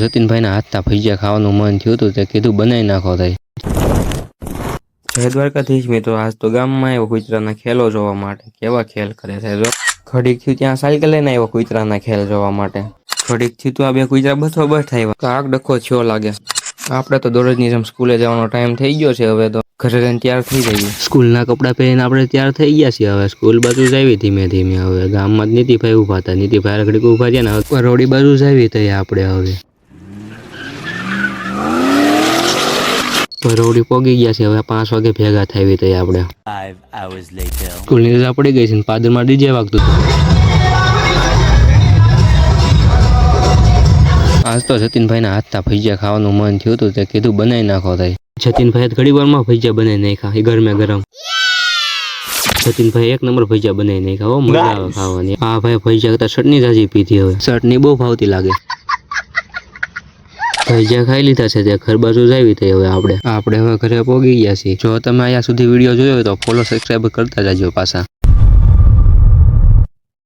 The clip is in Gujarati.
જતીનભાઈના હાથના ભજીયા ખાવાનું મન થયું હતું તે કીધું બનાવી નાખો થાય જય દ્વારકાધીશ મિત્રો આજ તો ગામમાં આવ્યો કુતરાના ખેલો જોવા માટે. કેવા ખેલ કરે છે જો? ઘડીક થયું ત્યાં સાયકલ લઈને આવ્યો કુતરાના ખેલ જોવા માટે. ઘડીક થયું તો આ બે કુતરા બસો બસ થાય કાક ડખો થયો લાગે. આપણે તો દરરોજની જેમ સ્કૂલે જવાનો ટાઈમ થઈ ગયો છે હવે તો. ઘરે જઈને તૈયાર થઈ જઈએ. સ્કૂલના કપડાં પહેરીને આપણે તૈયાર થઈ ગયા છીએ હવે. સ્કૂલ બાજુ જ આવી ધીમે ધીમે હવે. ગામમાં જ નીતિભાઈ ઊભા હતા. નીતિભાઈ ઘડીક ઊભા છે ને રોડી બાજુ જ આવી થઈ આપણે હવે. રોડી પોગી ગયા છે. હવે પાંચ વાગે ભેગા થાય થઈ આપણે. સ્કૂલની રજા પડી ગઈ છે પાદરમાં ડીજે વાગતું હતું. આજ તો જતીનભાઈના હાથના ભજીયા ખાવાનું મન થયું હતું. તે કીધું બનાવી નાખો થાય જતીનભાઈ ઘડી વારમાં ભજીયા બનાવી નાખ્યા. એ ગરમે ગરમ. જતીનભાઈ એક નંબર ભજીયા બનાવી નાખ્યા. હો મજા આવે ખાવાની. આ ભાઈ ભજીયા કરતા ચટણી જાજી પીધી હવે. ચટણી બહુ ભાવતી લાગે. ભજીયા ખાઈ લીધા છે, ત્યાં ઘર બાજુ જ આવી થઈ હવે આપણે. આપણે હવે ઘરે પહોંચી ગયા છીએ. જો તમે અહીંયા સુધી વીડિયો જોયો તો ફોલો સબસ્ક્રાઈબ કરતા જાજો પાછા.